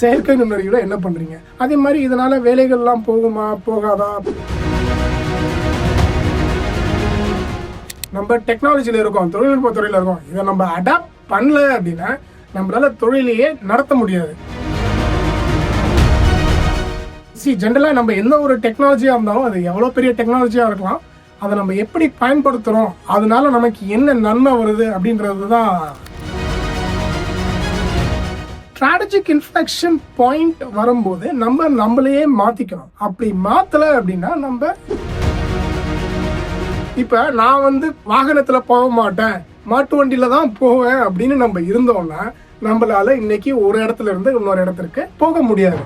செயற்கை நுண்ணறிவில் என்ன பண்ணுறீங்க அதே மாதிரி இதனால் வேலைகள்லாம் போகுமா போகாதா? நம்ம டெக்னாலஜியில் இருக்கோம் தொழில்நுட்ப துறையில் இருக்கோம். இதை நம்ம அடாப்ட் பண்ணல அப்படின்னா நம்மளால தொழிலையே நடத்த முடியாது. சி ஜென்ரலாக நம்ம எந்த ஒரு டெக்னாலஜியாக இருந்தாலும் அது எவ்வளோ பெரிய டெக்னாலஜியாக இருக்கலாம் அதை நம்ம எப்படி பயன்படுத்துகிறோம் அதனால நமக்கு என்ன நன்மை வருது அப்படின்றது தான் ஸ்ட்ராட்டஜிக் இன்ஃபெக்ஷன் பாயிண்ட் வரும்போது நம்ம நம்மளையே மாற்றிக்கணும் அப்படி மாற்றலை அப்படின்னா நம்ம இப்போ நான் வந்து வாகனத்தில் போக மாட்டேன். மாட்டு வண்டியில தான் போவேன் அப்படின்னு நம்ம இருந்தோம்னா நம்மளால இன்னைக்கு ஒரு இடத்துல இருந்து இன்னொரு இடத்திற்கு போக முடியாது.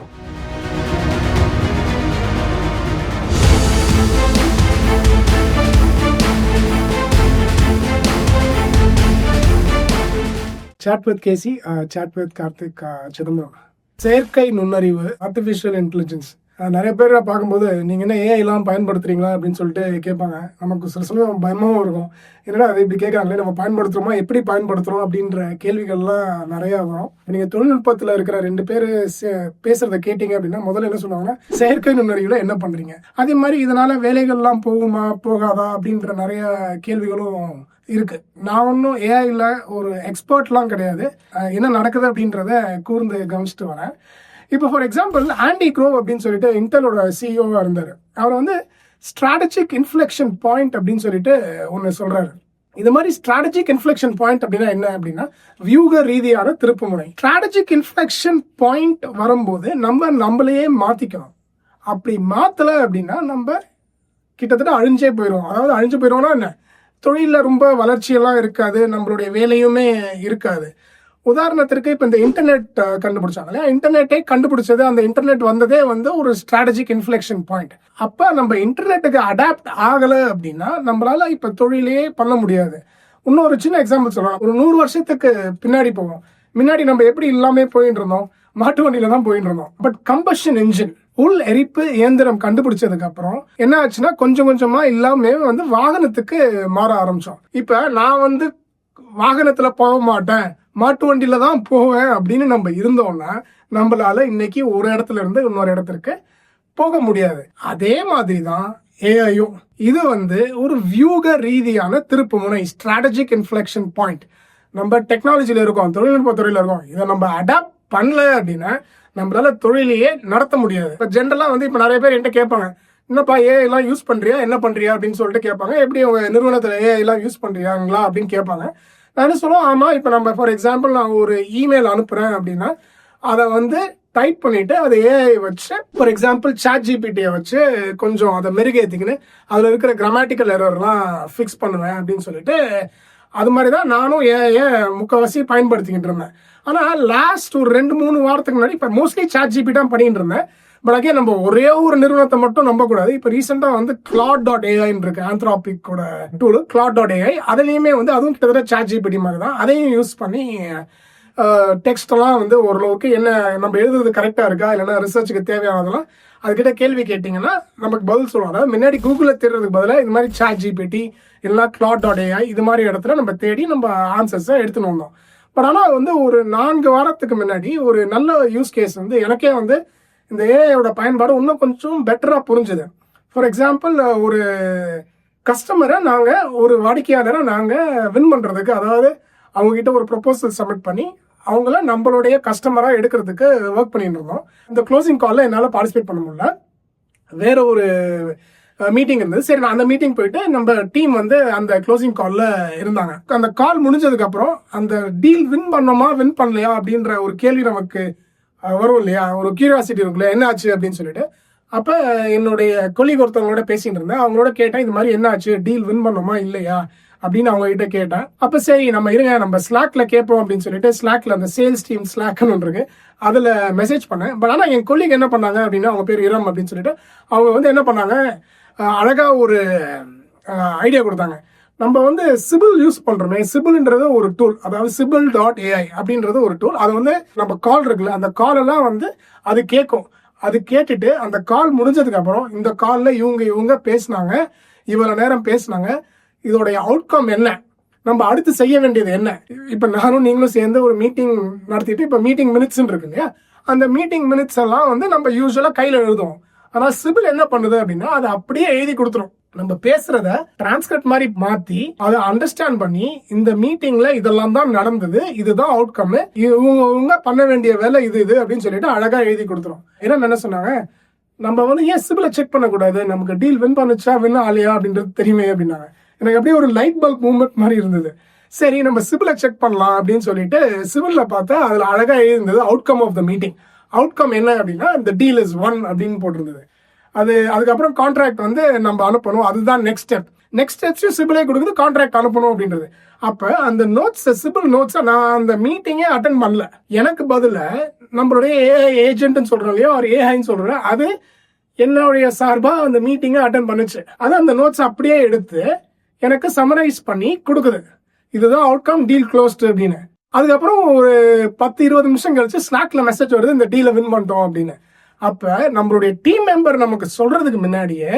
சாட்வத் கேசி சாட்வத் கார்த்திக் சிதம்பரம் செயற்கை நுண்ணறிவு ஆர்டிஃபிஷியல் இன்டெலிஜென்ஸ் நிறைய பேர் பார்க்கும்போது நீங்கள் என்ன ஏஐலாம் பயன்படுத்துறீங்களா? அப்படின்னு சொல்லிட்டு கேட்பாங்க. நமக்கு சில சமயம் பயமாகவும் இருக்கும். என்னடா அது இப்படி கேட்குறாங்களே நம்ம பயன்படுத்துகிறோமா எப்படி பயன்படுத்துகிறோம் அப்படின்ற கேள்விகள்லாம் நிறையா வரும். நீங்கள் தொழில்நுட்பத்தில் இருக்கிற ரெண்டு பேர் பேசுகிறத கேட்டிங்க அப்படின்னா முதல்ல என்ன சொல்லுவாங்கன்னா செயற்கை நுண்ணறிவில் என்ன பண்ணுறீங்க அதே மாதிரி இதனால் வேலைகள்லாம் போகுமா போகாதா அப்படின்ற நிறைய கேள்விகளும் இருக்கு. நான் ஒன்றும் ஏஐல ஒரு எக்ஸ்பர்ட்லாம் கிடையாது. என்ன நடக்குது அப்படின்றத கூர்ந்து கவனிச்சுட்டு வரேன். இப்போ ஃபார் எக்ஸாம்பிள் ஆண்டி க்ரோ அப்படின்னு சொல்லிட்டு இன்டலோட சிஇஓவாக இருந்தார். அவர் வந்து ஸ்ட்ராட்டஜிக் இன்ஃப்ளெக்ஷன் பாயிண்ட் அப்படின்னு சொல்லிட்டு ஒன்று சொல்கிறாரு இது மாதிரி ஸ்ட்ராட்டஜிக் இன்ஃப்ளெக்ஷன் பாயிண்ட் அப்படின்னா என்ன அப்படின்னா வியூக ரீதியான திருப்புமுனை. ஸ்ட்ராட்டஜிக் இன்ஃப்ளெக்ஷன் பாயிண்ட் வரும்போது நம்ம நம்மளையே மாற்றிக்கணும் அப்படி மாற்றலை அப்படின்னா நம்ம கிட்டத்தட்ட அழிஞ்சே போயிடும் அதாவது அழிஞ்சு போயிடுவோம்னா என்ன? தொழிலில் ரொம்ப வளர்ச்சியெல்லாம் இருக்காது நம்மளுடைய வேலையுமே இருக்காது. உதாரணத்திற்கு இப்போ இந்த இன்டர்நெட் கண்டுபிடிச்சாங்க இல்லையா? இன்டர்நெட்டை கண்டுபிடிச்சது அந்த இன்டர்நெட் வந்ததே வந்து ஒரு ஸ்ட்ராட்டஜிக் இன்ஃப்ளெக்ஷன் பாயிண்ட் அப்போ நம்ம இன்டர்நெட்டுக்கு அடாப்ட் ஆகலை அப்படின்னா நம்மளால இப்போ தொழிலே பண்ண முடியாது. இன்னொரு சின்ன எக்ஸாம்பிள் சொல்லலாம். ஒரு நூறு வருஷத்துக்கு பின்னாடி போவோம். முன்னாடி நம்ம எப்படி இல்லாமல் போயிட்டு இருந்தோம். மாட்டு வண்டியில தான் போயிட்டு இருந்தோம். பட் கம்பஷன் என்ஜின் உள் எரிப்பு இயந்திரம் கண்டுபிடிச்சதுக்கு அப்புறம் என்ன ஆச்சுன்னா கொஞ்சம் கொஞ்சமா எல்லாமே வந்து வாகனத்துக்கு மாற ஆரம்பிச்சோம். இப்ப நான் வந்து வாகனத்துல போக மாட்டேன் மாட்டு வண்டியில தான் போவேன் அப்படின்னு நம்ம இருந்தோம்னா நம்மளால இன்னைக்கு ஒரு இடத்துல இருந்து இன்னொரு இடத்திற்கு போக முடியாது. அதே மாதிரி தான் ஏஐயும் இது வந்து ஒரு வியூக ரீதியான திருப்புமுனை ஸ்ட்ராட்டஜிக் இன்ஃப்ளெக்ஷன் பாயிண்ட் நம்ம டெக்னாலஜியில் இருக்கோம் தொழில்நுட்ப துறையில் இருக்கோம். இதை நம்ம அடாப்ட் பண்ணல அப்படின்னா நம்மளால தொழிலையே நடத்த முடியாது. இப்போ ஜென்ரலாக வந்து இப்போ நிறைய பேர் என்கிட்ட கேட்பாங்க என்னப்பா ஏ எல்லாம் யூஸ் பண்றியா? என்ன பண்றியா? அப்படின்னு சொல்லிட்டு கேட்பாங்க. எப்படி உங்க நிறுவனத்தில் ஏ எல்லாம் யூஸ் பண்றியாங்களா? அப்படின்னு கேட்பாங்க. நான் என்ன சொல்லுவோம் ஆமா இப்போ நம்ம ஃபார் எக்ஸாம்பிள் நான் ஒரு இமெயில் அனுப்புறேன் அப்படின்னா அதை வந்து டைப் பண்ணிட்டு அதை ஏஐ வச்சு ஃபார் எக்ஸாம்பிள் சாட் ஜிபிடியை வச்சு கொஞ்சம் அதை மெருகேற்றிக்கின்னு அதில் இருக்கிற கிராமட்டிக்கல் எரர்லாம் ஃபிக்ஸ் பண்ணுவேன் அப்படின்னு சொல்லிட்டு அது மாதிரி தான் நானும் ஏஐ முக்கால்வாசி பயன்படுத்திக்கிட்டு இருந்தேன். ஆனால் லாஸ்ட் ஒரு ரெண்டு மூணு வாரத்துக்கு முன்னாடி இப்போ மோஸ்ட்லி சாட் ஜிபி தான் பண்ணிட்டு இருந்தேன். பட் அகே நம்ம ஒரே ஒரு நிறுவனத்தை மட்டும் நம்பக்கூடாது. இப்போ ரீசெண்டாக வந்து கிளாட் டாட் ஏஐன்னு இருக்கு. ஆந்த்ராபிக்கோட டூல் கிளாட் டாட் ஏஐ அதுலேயுமே வந்து அதுவும் கிட்டத்தட்ட சாட் ஜிபிடி மாதிரி தான் அதையும் யூஸ் பண்ணி டெக்ஸ்டெல்லாம் வந்து ஓரளவுக்கு என்ன நம்ம எழுதுறது கரெக்டாக இருக்கா? இல்லைன்னா ரிசர்ச்சுக்கு தேவையானதெல்லாம் அதுக்கிட்ட கேள்வி கேட்டிங்கன்னா நமக்கு பதில் சொல்லுவோம் அதாவது முன்னாடி கூகுளில் தேடுறதுக்கு பதிலாக இது மாதிரி சாட் ஜிபிடி இல்லைனா கிளாட் டாட் ஏஐ இது மாதிரி இடத்துல நம்ம தேடி நம்ம ஆன்சர்ஸை எடுத்துன்னு வந்தோம். பட் ஆனால் வந்து ஒரு நான்கு வாரத்துக்கு முன்னாடி ஒரு நல்ல யூஸ் கேஸ் வந்து எனக்கே வந்து இந்த ஏஐயோட பயன்பாடு இன்னும் கொஞ்சம் பெட்டராக புரிஞ்சுது. ஃபார் எக்ஸாம்பிள் ஒரு கஸ்டமரை நாங்கள் ஒரு வாடிக்கையாளரை நாங்கள் வின் பண்ணுறதுக்கு அதாவது அவங்ககிட்ட ஒரு ப்ரொப்போசல் சப்மிட் பண்ணி அவங்கள நம்மளுடைய கஸ்டமராக எடுக்கிறதுக்கு ஒர்க் பண்ணிட்டு இருந்தோம் இந்த க்ளோசிங் காலில் என்னால் பார்ட்டிசிபேட் பண்ண முடியல. வேற ஒரு மீட்டிங் இருந்தது. சரி நான் அந்த மீட்டிங் போயிட்டு நம்ம டீம் வந்து அந்த க்ளோசிங் காலில் இருந்தாங்க. அந்த கால் முடிஞ்சதுக்கப்புறம் அந்த டீல் வின் பண்ணோமா வின் பண்ணலையா அப்படின்ற ஒரு கேள்வி நமக்கு வரும் இல்லையா? ஒரு கியூரியாசிட்டி இருக்குல்ல என்ன ஆச்சு அப்படின்னு சொல்லிட்டு. அப்போ என்னுடைய கொலி ஒருத்தவங்களோட பேசிகிட்டு இருந்தேன். அவங்களோட கேட்டேன் இது மாதிரி என்ன ஆச்சு? டீல் வின் பண்ணோமா இல்லையா? அப்படின்னு அவங்க கிட்ட கேட்டேன். அப்ப சரி நம்ம இருங்க நம்ம ஸ்லாக்ல கேட்போம் அப்படின்னு சொல்லிட்டு ஸ்லாக்ல அந்த சேல்ஸ் டீம் ஸ்லாக்னு ஒன்று இருக்கு. அதுல மெசேஜ் பண்ணேன். பட் ஆனா என் கொல்லிக்கு என்ன பண்ணாங்க அப்படின்னா அவங்க பேர் இரம் அப்படின்னு சொல்லிட்டு அவங்க வந்து என்ன பண்ணாங்க? அழகாக அழகா ஒரு ஐடியா கொடுத்தாங்க. நம்ம வந்து சிபில் யூஸ் பண்றோமே சிபில்ன்றது ஒரு டூல் அதாவது சிபில் டாட் ஏஐ அப்படின்றது ஒரு டூல் அது வந்து நம்ம கால் இருக்குல்ல அந்த கால் எல்லாம் வந்து அது கேட்கும். அது கேட்டுட்டு அந்த கால் முடிஞ்சதுக்கு அப்புறம் இந்த காலில் இவங்க இவங்க பேசினாங்க. இவ்வளோ நேரம் பேசினாங்க. இதோடைய அவுட்கம் என்ன? நம்ம அடுத்து செய்ய வேண்டியது என்ன? இப்போ நானும் நீங்களும் சேர்ந்து ஒரு மீட்டிங் நடத்திட்டு இப்போ மீட்டிங் மினிட்ஸ் இருக்கு இல்லையா? அந்த மீட்டிங் மினிட்ஸ் எல்லாம் வந்து நம்ம யூஸ்வலாக கையில் எழுதுவோம். ஆனால் சிபில் என்ன பண்ணுது அப்படின்னா அதை அப்படியே எழுதி கொடுத்துரும். நம்ம பேசுறத டிரான்ஸ்கிரிப்ட் மாதிரி மாத்தி அதை அண்டர்ஸ்டாண்ட் பண்ணி இந்த மீட்டிங்ல இதெல்லாம் தான் நடந்தது இதுதான் அவுட்கம் இவங்க இவங்க பண்ண வேண்டிய வேலை இது இது அப்படின்னு சொல்லிட்டு அழகா எழுதி கொடுத்துரும். ஏன்னா என்ன சொன்னாங்க? நம்ம வந்து ஏன் சிபில செக் பண்ணக்கூடாது? நமக்கு டீல் வின் பண்ணுச்சா வின் ஆலையா அப்படின்றது தெரியுமே அப்படின்னாங்க. எனக்கு அப்படியே ஒரு லைட் பல்ப் மூவ்மெண்ட் மாதிரி இருந்தது. சரி நம்ம சிவிலை செக் பண்ணலாம் அப்படின்னு சொல்லிட்டு சிவிலில் பார்த்தா அதில் அழகாக எழுதிருந்தது outcome of the meeting outcome என்ன அப்படின்னா இந்த டீல் இஸ் ஒன் அப்படின்னு போட்டிருந்தது. அது அதுக்கப்புறம் கான்ட்ராக்ட் வந்து நம்ம அனுப்பணும். அதுதான் நெக்ஸ்ட் ஸ்டெப் நெக்ஸ்ட் ஸ்டெப்ஸும் சிபிலே கொடுக்குது கான்ட்ராக்ட் அனுப்பணும் அப்படின்றது. அப்போ அந்த நோட்ஸ் சிபில் நோட்ஸை நான் அந்த மீட்டிங்கே அட்டன் பண்ணல. எனக்கு பதில நம்மளுடைய ஏஐ ஏஜென்ட்னு சொல்கிறோம் இல்லையோ ஒரு ஏஐன்னு சொல்கிறோம் அது என்னுடைய சார்பாக அந்த மீட்டிங்கை அட்டன் பண்ணுச்சு. அது அந்த நோட்ஸ் அப்படியே எடுத்து எனக்கு சமரைஸ் பண்ணி கொடுக்குது. இதுதான் அவுட்கம் டீல் க்ளோஸ்டு அப்படின்னு. அதுக்கப்புறம் ஒரு பத்து இருபது நிமிஷம் கழிச்சு ஸ்நாக்ல மெசேஜ் வருது இந்த டீலை வின் பண்ணிட்டோம் அப்படின்னு. அப்ப நம்மளுடைய டீம் மெம்பர் நமக்கு சொல்றதுக்கு முன்னாடியே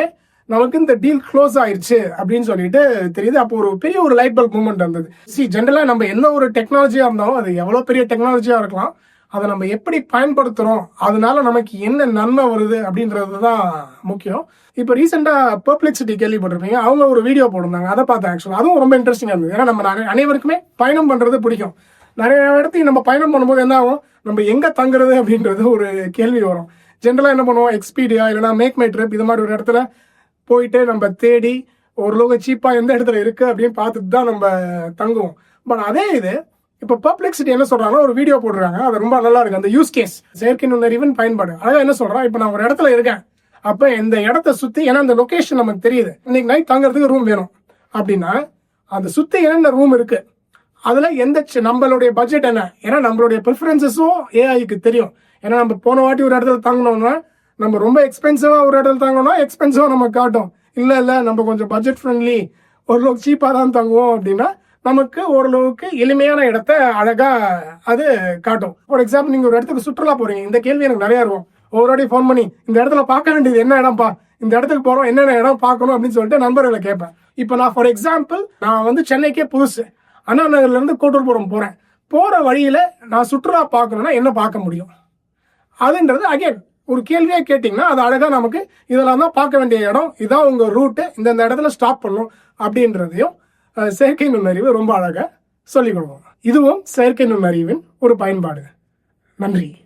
நமக்கு இந்த டீல் க்ளோஸ் ஆயிடுச்சு அப்படின்னு சொல்லிட்டு தெரியுது. அப்போ ஒரு பெரிய ஒரு லைட் பல்ப் மூமெண்ட் வந்தது. சி ஜென்ரலா நம்ம என்ன ஒரு டெக்னாலஜியா இருந்தாலும் அது எவ்வளவு பெரிய டெக்னாலஜியா இருக்கலாம். அதை நம்ம எப்படி பயன்படுத்துறோம்? அதனால நமக்கு என்ன நன்மை வருது அப்படின்றது தான் முக்கியம். இப்போ ரீசெண்டாக பர்ப்ளெக்சிட்டி கேள்விப்பட்டிருப்பீங்க. அவங்க ஒரு வீடியோ போட்டிருந்தாங்க. அதை பார்த்தேன் ஆக்சுவலாக அதுவும் ரொம்ப இன்ட்ரெஸ்டிங்காக இருந்தது. ஏன்னா நம்ம அனைவருக்குமே பயணம் பண்ணுறது பிடிக்கும். நிறைய இடத்துக்கு நம்ம பயணம் பண்ணும்போது என்ன ஆகும்? நம்ம எங்கே தங்குறது அப்படின்றது ஒரு கேள்வி வரும். ஜென்ரலாக என்ன பண்ணுவோம்? எக்ஸ்பீடியா இல்லைனா மேக் மை ட்ரிப் இது மாதிரி ஒரு இடத்துல போயிட்டு நம்ம தேடி ஓரளவுக்கு சீப்பாக எந்த இடத்துல இருக்குது அப்படின்னு பார்த்துட்டு தான் நம்ம தங்குவோம். பட் அதே இது இப்போ பப்ளிக்சிட்டி என்ன சொல்றாங்கன்னா ஒரு வீடியோ போடுறாங்க. அது ரொம்ப நல்லா இருக்கு. அந்த யூஸ் கேஸ் செயற்கை நுண்ணறிவின் பயன்பாடு. அதான் என்ன சொல்றான் இப்போ நான் ஒரு இடத்துல இருக்கேன். அப்ப இந்த இடத்த சுத்தி ஏன்னா அந்த லொகேஷன் நமக்கு தெரியுது. இன்னைக்கு நைட் தங்குறதுக்கு ரூம் வேணும். அப்படின்னா அந்த சுத்தி என்னென்ன ரூம் இருக்கு? அதுல எந்த நம்மளுடைய பட்ஜெட் என்ன? ஏன்னா நம்மளுடைய ப்ரிஃபரன்சஸும் ஏஐக்கு தெரியும். ஏன்னா நம்ம போன வாட்டி ஒரு இடத்துல தங்கினோம்னா நம்ம ரொம்ப எக்ஸ்பென்சிவா ஒரு இடத்துல தங்கணும்னா எக்ஸ்பென்சிவா நம்ம காட்டும். இல்ல இல்ல நம்ம கொஞ்சம் பட்ஜெட் ஃப்ரெண்ட்லி ஓரளவுக்கு சீப்பா தான் தங்குவோம் அப்படின்னா நமக்கு ஓரளவுக்கு எளிமையான இடத்த அழகா அது காட்டும். ஃபார் எக்ஸாம்பிள் நீங்க ஒரு இடத்துக்கு சுற்றுலா போறீங்க. இந்த கேள்வி எனக்கு நிறைய இருக்கும். ஒரு வாட்டி ஃபோன் பண்ணி இந்த இடத்துல பார்க்க வேண்டியது என்ன இடம்ப்பா இந்த இடத்துக்கு போறோம். என்னென்ன இடம் பார்க்கணும்? அப்படின்னு சொல்லிட்டு நண்பர்களை கேட்பேன். இப்போ நான் ஃபார் எக்ஸாம்பிள் நான் வந்து சென்னைக்கே புதுசு. அண்ணா நகர்ல இருந்து கோட்டூர்புரம் போறேன். போற வழியில நான் சுற்றுலா பார்க்கணும்னா என்ன பார்க்க முடியும்? அதுன்றது அகைன் ஒரு கேள்வியே கேட்டிங்கன்னா அது அழகாக நமக்கு இதெல்லாம் தான் பார்க்க வேண்டிய இடம். இதான் உங்கள் ரூட்டு இந்தந்த இடத்துல ஸ்டாப் பண்ணும் அப்படின்றதையும் செயற்கை நுண்ணறிவு ரொம்ப அழகாக சொல்லிக் கொடுக்கும் இதுவும் செயற்கை நுண்ணறிவின் ஒரு பயன்பாடு. நன்றி.